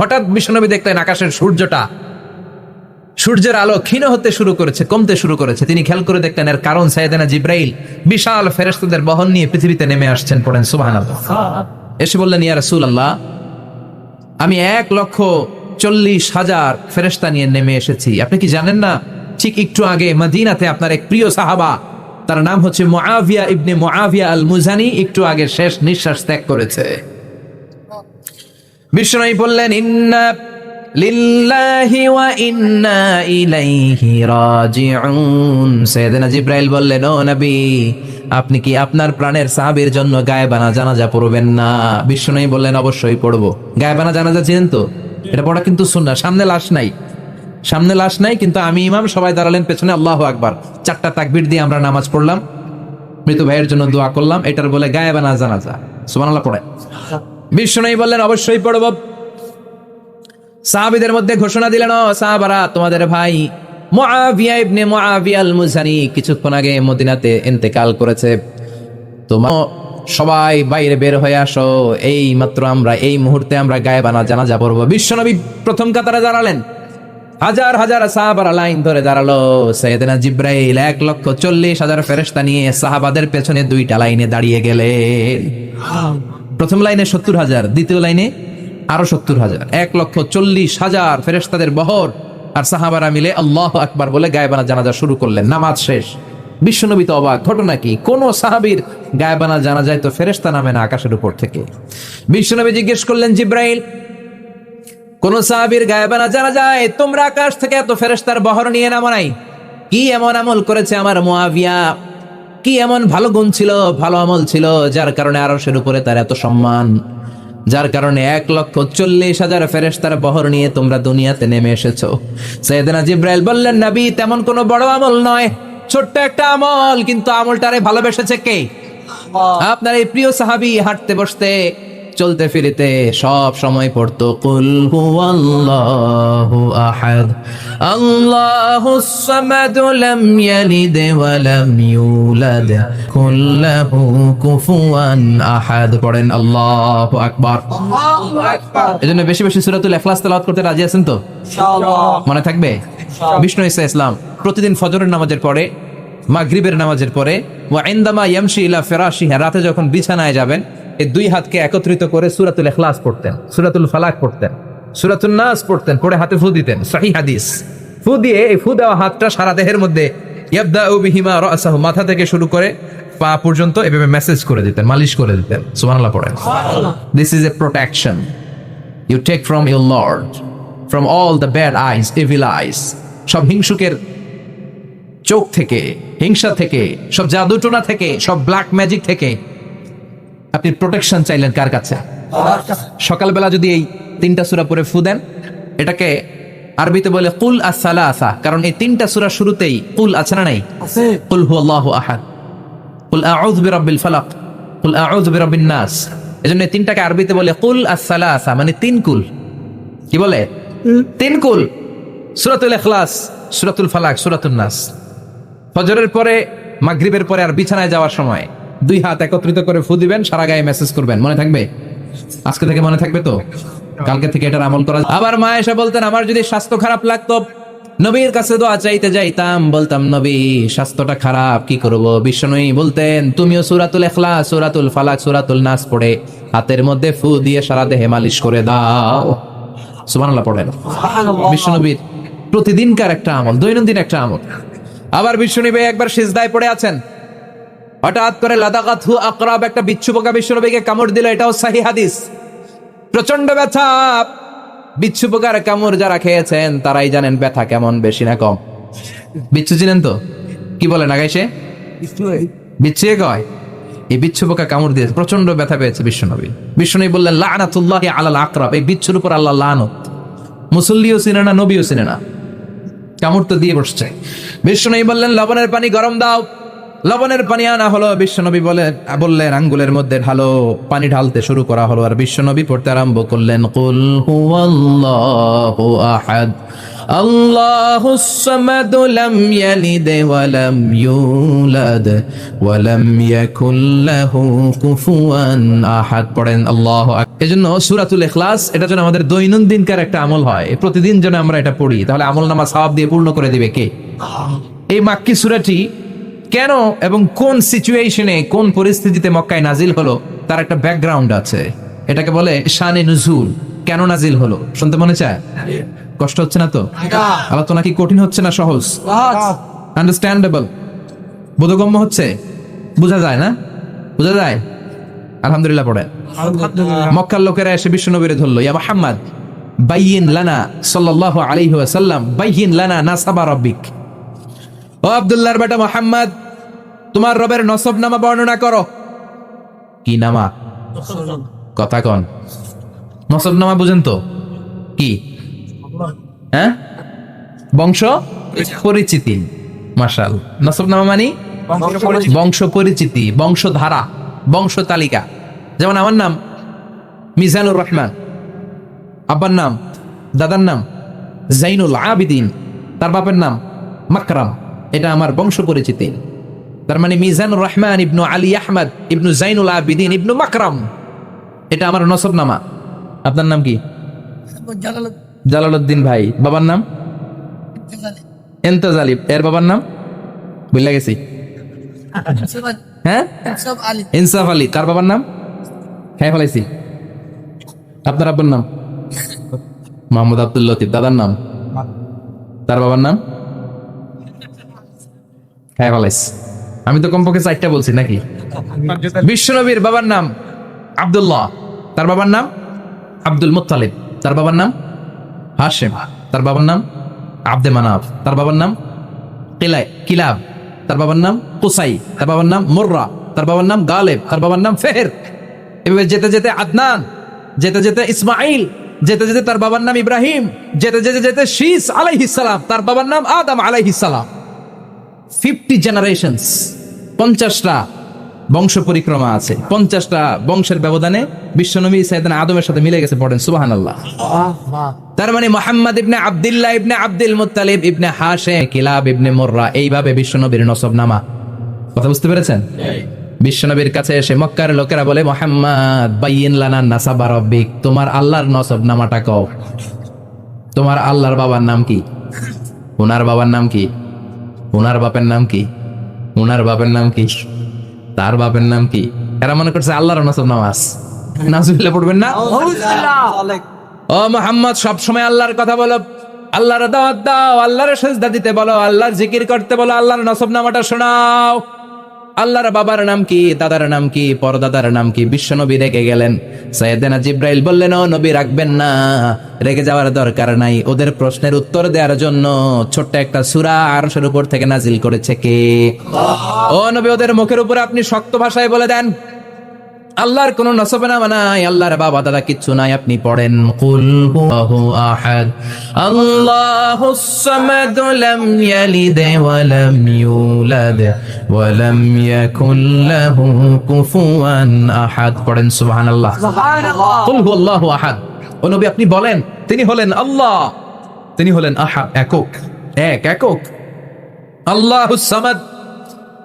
হঠাৎ বিশ্বনবী দেখলেন আকাশের সূর্যটা, সূর্যের আলো ক্ষীণ হতে শুরু করেছে, কমতে শুরু করেছে। তিনি খেয়াল করে দেখলেন এর কারণ সাইয়েদানা জিব্রাইল বিশাল ফেরেশতাদের বহন নিয়ে পৃথিবীতে নেমে আসছেন পড়েন, সুবহানাল্লাহ। এসে বললেন, ইয়া রাসূলুল্লাহ, আমি এক লক্ষ চল্লিশ হাজার ফেরেশতা নিয়ে নেমে এসেছি। আপনি কি জানেন না? ঠিক একটু আগে মদিনাতে আপনার এক প্রিয় সাহাবা, তার নাম হচ্ছে মুআবিয়া ইবনে মুআবিয়া আল মুজানি একটু আগে শেষ নিঃশ্বাস ত্যাগ করেছে। বিষ্ণু বললেন, ইন্না লিল্লাহি ওয়া ইন্না ইলাইহি রাজিউন। সাইয়েদনা জিব্রাইল বললেন, ও আপনি কি আপনার প্রাণের সাহাবীর জন্য গায়েবানা জানাজা পড়বেন না? বিষ্ণু বললেন, অবশ্যই পড়ব। গায়েবানা জানাজা চিনেন তো? এটা পড়া কিন্তু সুন্নাহ। সামনে লাশ নাই। সামনে লাশ নাই, কিন্তু আমি ইমাম, সবাই দাঁড়ালেন পেছনে। আল্লাহ আকবার। চারটা তাকবীর দিয়ে আমরা নামাজ পড়লাম। মৃত ভাইয়ের জন্য দোয়া করলাম। এটার বলে গায়েবানা জানাজা। সুবহানাল্লাহ পড়ে বিষ্ণু বললেন, অবশ্যই পড়ব। সাহাবিদের মধ্যে ঘোষণা দিলেন, ও সাহাবারা, তোমাদের ভাই মুআবিয়া ইবনে মুআবিয়া আল মুজানি কিছুক্ষণ আগে মদিনাতে ইন্তেকাল করেছে। তোমার সবাই বাইরে বের হয়ে আসো। এই মাত্র আমরা, এই মুহূর্তে আমরা গায়েবানা জানাজা পড়ব। বিশ্বনবী প্রথম কাতারে দাঁড়ালেন হাজার হাজার সাহাবারা লাইন ধরে দাঁড়াল। সৈয়দনা জিব্রাইল এক লক্ষ চল্লিশ হাজার ফেরেস্তা নিয়ে সাহাবাদের পেছনে দুইটা লাইনে দাঁড়িয়ে গেলেন। প্রথম লাইনে সত্তর হাজার, দ্বিতীয় লাইনে আরও সত্তর হাজার। এক লক্ষ চল্লিশ হাজার ফেরেস্তাদের বহর। আর সাহাবারা মিলে আল্লাহ আকবার বলে গায়েবানা জানাজা শুরু করলেন। নামাজ শেষ। বিশ্বনবী তো অবাক ঘটনা কি? কোন সাহাবীর গায়েবানা জানা যায় তো ফেরেস্তা নামে না আকাশের উপর থেকে। বিশ্বনবী জিজ্ঞেস করলেন, জিব্রাইল, কোন সাহাবীর গায়েবানা জানা যায় তোমরা আকাশ থেকে এত ফেরেস্তার বহর নিয়ে নামো নাই? কি এমন আমল করেছে আমার মুআবিয়া? কি এমন ভালো গুণ ছিল ভালো আমল ছিল যার কারণে আরশের উপরে তার এত সম্মান? যার কারণে এক লক্ষ চল্লিশ হাজার ফেরেস্তার বহর নিয়ে তোমরা দুনিয়াতে নেমে এসেছ। সৈয়দনা জিব্রাইল বললেন নাবি তেমন কোনো বড় আমল নয়। ছোট্ট একটা আমল কিন্তু আমলটারে ভালোবেসেছে কে? আপনার এই প্রিয় সাহাবি হাঁটতে বসতে চলতে ফিরিতে সব সময় পড়তো কুল হুয়াল্লাহু আহাদ আল্লাহুস সামাদ লাম ইয়ালিদ ওয়া লাম ইউলাদ কুল্লাহু কুফুয়ান আহাদ। পড়েন আল্লাহু আকবার। এজন্য বেশি বেশি সূরাতুল ইখলাস তেলাওয়াত করতে রাজি আছেন তো? মনে থাকবে? বিষ্ণু ইসা ইসলাম প্রতিদিন ফজরের নামাজের পরে মাগরিবের নামাজের পরে ওয়া ইনদামা ইয়ামশি ইলা ফিরাশিহা রাতে যখন বিছানায় যাবেন এই দুই হাতকে একত্রিত করে সূরাতুল ইখলাস পড়তেন, সুরাতুল ফালাক পড়তেন সুরাতুল নাস পড়তেন, পড়ে হাতে ফু দিতেন, সহিহ হাদিস। ফু দিয়ে এই ফু দেওয়া হাতটা সারা দেহের মধ্যে ইয়াবদাউ বিহিমা মাথা থেকে শুরু করে পা পর্যন্ত এভাবে মেসেজ করে দিতেন, মালিশ করে দিতেন। সুবহানাল্লাহ পড়েন। This is a protection you take from your lord from all the bad eyes evil eyes সব হিংসুকের চোখ থেকে, হিংসা থেকে, সব জাদুটোনা থেকে, সব ব্ল্যাক ম্যাজিক থেকে আপনি প্রোটেকশন চাইলেন কার কাছে? সকালবেলা যদি এই তিনটা সুরা পরে ফু দেন এটাকে আরবিতে বলে কুল আসালা আসা কারণ এই তিনটা সুরা শুরুতেই কুল আছে না নাই? কুল হু আল্লাহ আহাদ। কুল আউযু বিরাব্বিল ফালাক। কুল আউযু বিরাব্বিন নাস। এজন্য এই তিনটাকে আরবিতে বলে কুল আসালা আসা মানে তিন কুল। কি বলে? তিন কুল। সুরাতুল ইখলাস সুরাতুল ফালাক সুরাতুল নাস। ফজরের পরে মাগরিবের পরে আর বিছানায় যাওয়ার সময়। দুই হাত একত্রিত করে ফু দিবেন সারা গায়ে মেসেজ করবেন। মনে থাকবে? আজকে থেকে মনে থাকবে তো? কালকে থেকে এটার আমল করা আবার মা এসে বলতেন আমার যদি স্বাস্থ্য খারাপ লাগতো নবীর কাছে দোয়া চাইতে যাইতাম। বলতাম নবী স্বাস্থ্যটা খারাপ কি করব? বিশ্বনয়ী বলতেন তুমিও সুরাতুল এখলা সুরাতুল ফালাক সুরাতুল নাস পড়ে হাতের মধ্যে ফু দিয়ে সারা দেহে মালিশ করে দাও। সুবহানাল্লাহ পড়েন। বিশ্বনবীর প্রতিদিনকার একটা আমল দৈনন্দিন একটা আমল। আবার বিশ্বনবী একবার সিজদায় পড়ে আছেন। হঠাৎ করে লাদাকাত হু আকরাব একটা বিচ্ছু পোকা বিশ্বনবীকে কামড় দিল, এটাও সাহি হাদিস। প্রচণ্ড ব্যথা। বিচ্ছু পোকার কামড় যারা খেয়েছেন, তারাই জানেন ব্যথা কেমন, বেশি না কম। বিচ্ছু ছিলেন তো? কি বলেন আগাইছে বিচ্ছু এ কয়? এই বিচ্ছু পোকা কামড় দিয়েছে প্রচণ্ড ব্যথা পেয়েছে বিশ্বনবী। বিশ্বনবী বললেন, লানাতুল্লাহ আলাল আকরাব। এই বিচ্ছুর উপর আল্লাহ লানত। মুসল্লিও চিনে না, নবীও চিনে না। কামড় তো দিয়ে বসছে। বিশ্বনবী বললেন, লবণের পানি গরম দাও। লবণের পানি আনা হলো। বিশ্বনবী বলে বললেন, আঙ্গুলের মধ্যে ঢালো পানি ঢালতে শুরু করা হলো। আর বিশ্বনবী পড়তে আরম্ভ করলেন, কুল হুয়াল্লাহু আহাদ, আল্লাহু সামাদ লাম ইয়ালিদ ওয়া লাম ইউলাদ ওয়া লাম ইয়াকুল লাহু আহাদ। পড়েন, আল্লাহু এজন্য সূরাতুল ইখলাস, এটা যেন আমাদের দৈনন্দিনকার একটা আমল হয়। প্রতিদিন যেন আমরা এটা পড়ি, তাহলে আমল নামা সওয়াব দিয়ে পূর্ণ করে দিবে কে? এই মাক্কি সূরাটি কেন এবং কোন সিচুয়েশনে কোন পরিস্থিতিতে মক্কায় নাজিল হলো তার একটা ব্যাকগ্রাউন্ড আছে। এটাকে বলে শানে নুজুল। কেন নাজিল হলো? শুনতে মনে চায়? কষ্ট হচ্ছে না তো? আলোচনা কি কঠিন হচ্ছে না সহজ? আন্ডারস্ট্যান্ডেবল বোধগম্য হচ্ছে? বোঝা যায় না? বোঝা যায়? আলহামদুলিল্লাহ পড়ে। মক্কার লোকেরা এসে বিশ্বনবীরে ধরলো ইয়া মুহাম্মদ বাইয়িন লানা সাল্লাল্লাহু আলাইহি ওয়াসাল্লাম বাইয়িন লানা নাসাবা রাব্বিক। ও আব্দুল্লাহর বেটা মোহাম্মদ তোমার রবের নসব নামা বর্ণনা করো। কি নামা? কথা কন। নসব নামা বুঝেন তো? কি? হ্যাঁ? বংশ? পরিচিতি। মার্শাল নসব নামা মানি? বংশ পরিচিতি, বংশধারা, বংশ তালিকা। যেমন আমার নাম, মিজানুর রহমান। আব্বার নাম, দাদার নাম, জাইনুল আবিদিন। তার বাপের নাম, মাকরাম। এটা আমার বংশ পরিচিতি। তার মানে মিজানুর রহমান ইবনু আলী আহমদ ইবনু জাইনুল আবিদিন ইবনু মাকরাম। এটা আমার নসব নামা আপনার নাম কি? জালালউদ্দিন ভাই। বাবার নাম? এন্তাজ আলী এর বাবার নাম? বুঝলা গেছি। হ্যাঁ? ইনসাফ আলী। তার বাবার নাম? হ্যাঁ ফেলাইছি। আপনার আব্বার নাম? মোহাম্মদ আব্দুল লতিফ। দাদার নাম? তার বাবার নাম? হ্যাঁ ফেলাইছি। আমি তো কমপক্ষে চারটা বলছি নাকি বিশ্বনবীর বাবার নাম আব্দুল্লাহ তার বাবার নাম আব্দুল মুত্তালিব তার বাবার নাম হাশেম তার বাবার নাম আব্দে মানাফ তার বাবার নাম কিলাই কিলাব তার বাবার নাম কুসাই তার বাবার নাম মুর্রা তার বাবার নাম গালেব তার বাবার নাম ফেহের এভাবে যেতে যেতে আদনান যেতে যেতে ইসমাইল যেতে যেতে তার বাবার নাম ইব্রাহিম যেতে যেতে যেতে শীস আলাইহিস সালাম তার বাবার নাম আদম আলাইহিস সালাম ফিফটি জেনারেশনস পঞ্চাশটা বংশ পরিক্রমা আছে। পঞ্চাশটা বংশের ব্যবধানে বিশ্বনবী সাইদান আদমের সাথে মিলে গেছে পড়েন সুবাহান আল্লাহ তার মানে মোহাম্মদ ইবনে আব্দুল্লাহ ইবনে আব্দুল মুত্তালিব ইবনে হাশে কিলাব ইবনে মোর্রা, এইভাবে বিশ্বনবীর নসব নামা কথা বুঝতে পেরেছেন? বিশ্বনবীর কাছে এসে মক্কার লোকেরা বলে, মোহাম্মদ, বাইয়িন লানা নাসাবা রব্বিক, তোমার আল্লাহর নসব নামাটা কও। তোমার আল্লাহর বাবার নাম কি? ওনার বাবার নাম কি? ওনার বাপের নাম কি? ওনার বাপের নাম কি? তার বাপের নাম কি? এরা মনে করছে আল্লাহর নসব নামাজ। নাজুবিল্লাহ পড়বেন না? ও মোহাম্মদ সব সময় আল্লাহর কথা বলো। আল্লাহর দাওয়াত দাও, আল্লাহর সেজদা দিতে বলো, আল্লাহর জিকির করতে বলো, আল্লাহর নসব নামাটা শোনাও। আল্লাহর বাবার নাম কি, দাদার নাম কি, পরদাদার নাম কি, বিশ্বনবী রেগে গেলেন। সৈয়দেনা জিব্রাইল বললেন, ও নবী, রাখবেন না রেগে যাওয়ার দরকার নাই। ওদের প্রশ্নের উত্তর দেওয়ার জন্য ছোট্ট একটা সূরা আরশের উপর থেকে নাজিল করেছে কে? ও নবী, ওদের মুখের উপর আপনি শক্ত ভাষায় বলে দেন। আল্লাহর কোন নসবে নামা নাই আল্লাহর বাবা দাদা কিচ্ছু নাই আপনি পড়েন কুল হুয়াহু আহাদ। আল্লাহুস সামাদ লাম ইয়ালিদ ওয়া লাম ইউলাদ ওয়া লাম ইয়াকুল লাহু কুফুয়ান আহাদ। পড়েন সুবহানাল্লাহ। কুল হুয়াল্লাহু আহাদ। ও নবী আপনি বলেন তিনি হলেন আল্লাহ। তিনি হলেন আহাদ একক এক একক। আল্লাহুস সামাদ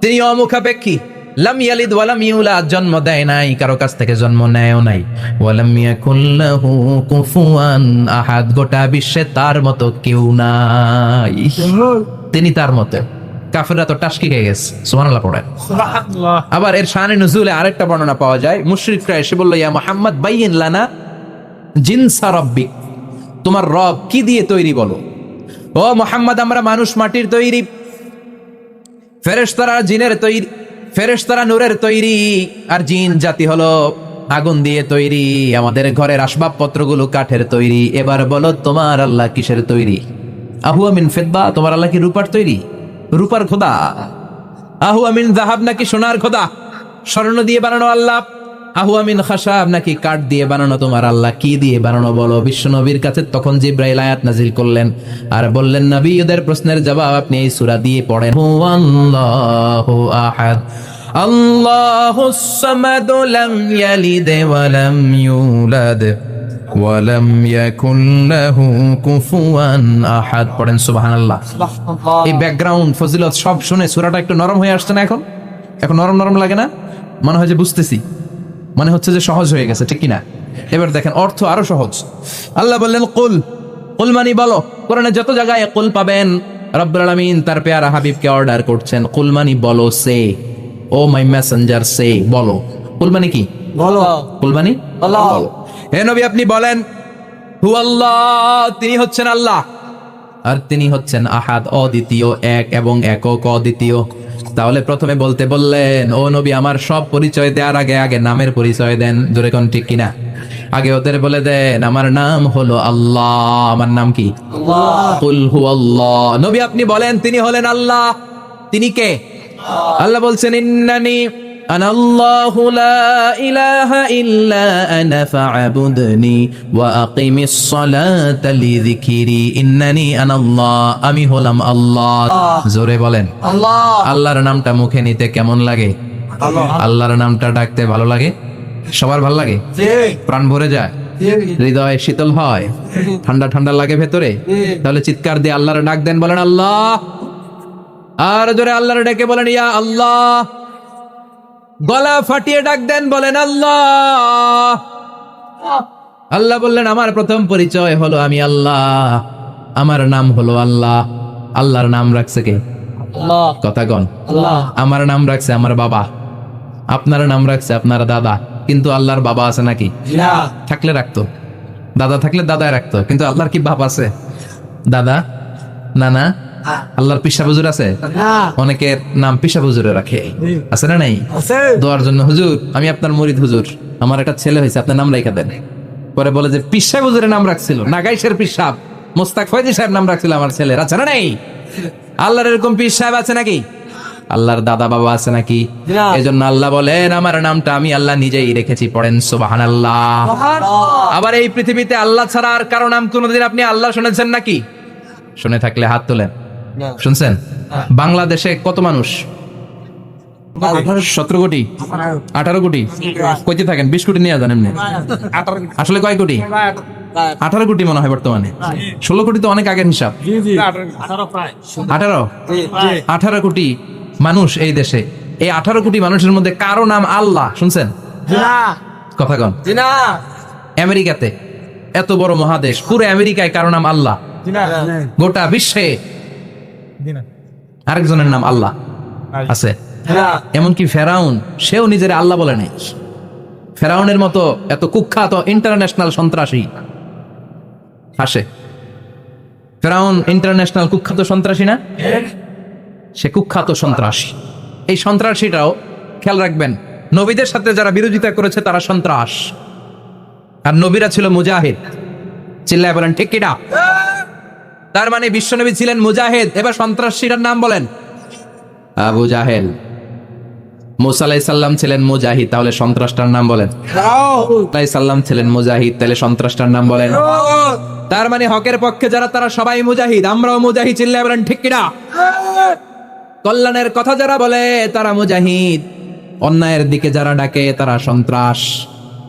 তিনি অমুখাপেক্ষী। লাম ইয়ালিদ ওয়ালাম ইউলাদ জন্ম দেয় নাই কারও কাছ থেকে জন্ম নেয়ও নাই। ওয়ালাম ইয়াকুল্লাহু কুফুয়ান আহাদ গোটা বিশ্বে তার মতো কেউ নাই। তিনি তার মতো। কাফেররা তো টাসকি খেয়ে গেছে সুবহানাল্লাহ পড়ে। আবার এর শানে নজুলে আরেকটা বর্ণনা পাওয়া যায়। মুশরিকরা এসে বলল ইয়া মুহাম্মদ বাইয়িন লানা জিনসা রাব্বিক। তোমার রব কি দিয়ে তৈরি বলো? ও মোহাম্মদ আমরা মানুষ মাটির তৈরি। ফেরেশতারা জিনের তৈরি ফেরেশতারা নূরের তৈরি আর জিন জাতি হলো আগুন দিয়ে তৈরি। আমাদের ঘরের আসবাবপত্রগুলো কাঠের তৈরি। এবার বলো, তোমার আল্লাহ কিসের তৈরি? আহু আমিন ফেদবা তোমার আল্লাহ কি রূপার তৈরি? রূপার খোদা। আহু আমিন জাহাব নাকি সোনার খোদা? স্বর্ণ দিয়ে বানানো আল্লাহ আহু আমিন খাসাব নাকি কাঠ দিয়ে বানানো তোমার আল্লাহ? কি দিয়ে বানানো বলো? বিশ্ব নবীর কাছে তখন জিব্রাইল আয়াত নাজিল করলেন। আর বললেন নবী ওদের প্রশ্নের জবাব আপনি এই সূরা দিয়ে পড়েন। হুয়াল্লাহু আহাদ। আল্লাহুস সামাদ লাম ইয়ালিদ ওয়া লাম ইউলাদ। ওয়ালাম ইয়াকুন লাহু কুফুয়ান আহাদ। পড়েন সুবহানাল্লাহ। এই ব্যাকগ্রাউন্ড ফজিলত সব শুনে সূরাটা একটু নরম হয়ে আসছে না এখন? এখন নরম নরম লাগে না? মনে হয় যে বুঝতেছি। মানে হচ্ছে যে সহজ হয়ে গেছে ঠিক কিনা? এবার দেখেন অর্থ আরও সহজ। আল্লাহ বললেন কুল কুল মানি বলো। কোরআনে যত জায়গায় কুল পাবেন রব্বুল আলামিন তার পেয়ারা হাবিবকে অর্ডার করছেন কুল মানি বলো সে। ও মাই মেসেঞ্জার সে বলো। কুল মানি কি? বলো। কুল মানি? আল্লাহ। বলো। হে নবী আপনি বলেন হু আল্লাহ তিনি হচ্ছেন আল্লাহ। আর তিনি হচ্ছেন আহাদ অদ্বিতীয় এক এবং একক অদ্বিতীয়। তাহলে প্রথমে বলতে বললেন ও নবী আমার সব পরিচয় দেওয়ার আগে আগে নামের পরিচয় দেন। জোরে কোন ঠিক কিনা? আগে ওদের বলে দেন আমার নাম হলো আল্লাহ। আমার নাম কি? আল্লাহ। নবী আপনি বলেন তিনি হলেন আল্লাহ। তিনি কে? আল্লাহ বলছেন ইন্নানি أنا الله لا إله إلا أنا فاعبدني وأقم الصلاة لذكري إنني أنا الله আমি হলাম আল্লাহ জোরে বলেন আল্লাহ আল্লাহর নামটা মুখে নিতে কেমন লাগে আল্লাহর নামটা ডাকতে ভালো লাগে সবার ভালো লাগে প্রাণ ভরে যায় হৃদয় শীতল হয় ঠান্ডা ঠান্ডা লাগে ভেতরে তাহলে চিৎকার দিয়ে আল্লাহর ডাক দেন বলেন আল্লাহ আর জোরে আল্লাহর ডেকে বলেন ইয়া আল্লাহ গলা ফাটিয়ে ডাক দেন বলেন আল্লাহ। আল্লাহ বললেন আমার প্রথম পরিচয় হলো আমি আল্লাহ। আমার নাম হলো আল্লাহ। আল্লাহর নাম রাখছে কে? আল্লাহ। কথা কন। আল্লাহ। আমার নাম রাখছে আমার বাবা। আপনার নাম রাখছে আপনার দাদা। কিন্তু আল্লাহর বাবা আছে নাকি? থাকলে রাখতো। দাদা থাকলে দাদায় রাখতো। কিন্তু আল্লাহর কি বাপ আছে? দাদা? নানা? আল্লাহর পিসা বুজুর আছে? অনেকের নাম পিসা বুজুরে রাখে। আছে না নাই? দোয়ার জন্য হুজুর আমি আপনার মরিদ হুজুর। আমার একটা ছেলে হয়েছে আপনার নাম রেখে দেন। পরে বলে যে পিসা হুজুরের নাম রাখছিল নাগাইশের পিসাব। মোস্তাক ফয়জি সাহেব নাম রাখছিল আমার ছেলের। আছে না নেই? আল্লাহর এরকম পিস সাহেব আছে নাকি? আল্লাহর দাদা বাবা আছে নাকি? এজন্য আল্লাহ বলেন আমার নামটা আমি আল্লাহ নিজেই রেখেছি পড়েন সুবাহান। আল্লাহ আবার এই পৃথিবীতে আল্লাহ ছাড়া আর কারও নাম কোনোদিন আপনি আল্লাহ শুনেছেন নাকি? শুনে থাকলে হাত তোলেন। শুনছেন? বাংলাদেশে কত মানুষ? সতেরো কোটি? আঠারো। কোটি? কইতে থাকেন বিশ কোটি নিয়ে যান এমনি। আসলে কয় কোটি? আঠারো কোটি মনে হয় বর্তমানে। ষোলো কোটি তো অনেক আগের হিসাব। আঠারো আঠারো? কোটি মানুষ এই দেশে। এই আঠারো কোটি মানুষের মধ্যে কারও নাম আল্লাহ শুনছেন? কথা কন। আমেরিকাতে এত বড় মহাদেশ পুরো আমেরিকায় কারও নাম আল্লাহ। গোটা বিশ্বে আরেকজনের নাম আল্লাহ আছে। এমনকি ফেরাউন সেও নিজের আল্লাহ বলে নেই। ফেরাউনের মতো এত কুখ্যাত ইন্টারন্যাশনাল সন্ত্রাসী আসে। ফেরাউন ইন্টারন্যাশনাল কুখ্যাত সন্ত্রাসী না? সে কুখ্যাত সন্ত্রাসী। এই সন্ত্রাসীটাও খেয়াল রাখবেন নবীদের সাথে যারা বিরোধিতা করেছে তারা সন্ত্রাস। আর নবীরা ছিল মুজাহিদ। চিল্লায় বলেন ঠিক কিনা তার মানে বিশ্বনবী ছিলেন মুজাহিদ। এবার সন্ত্রাসীটার নাম বলেন। আবু জাহেল। মুসা আলাই সাল্লাম ছিলেন মুজাহিদ তাহলে সন্ত্রাসটার নাম বলেন। সাল্লাম ছিলেন মুজাহিদ তাহলে সন্ত্রাসটার নাম বলেন। তার মানে হকের পক্ষে যারা তারা সবাই মুজাহিদ। আমরাও মুজাহিদ চিল্লায় বলেন ঠিক কিনা? কল্যাণের কথা যারা বলে তারা মুজাহিদ। অন্যায়ের দিকে যারা ডাকে তারা সন্ত্রাস।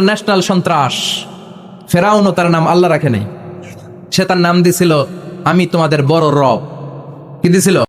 ন্যাশনাল সন্ত্রাস। ফেরাউনও তার নাম আল্লাহ রাখে নাই। সে তার নাম দিছিল, আমি তোমাদের বড় রব। কি দিছিল?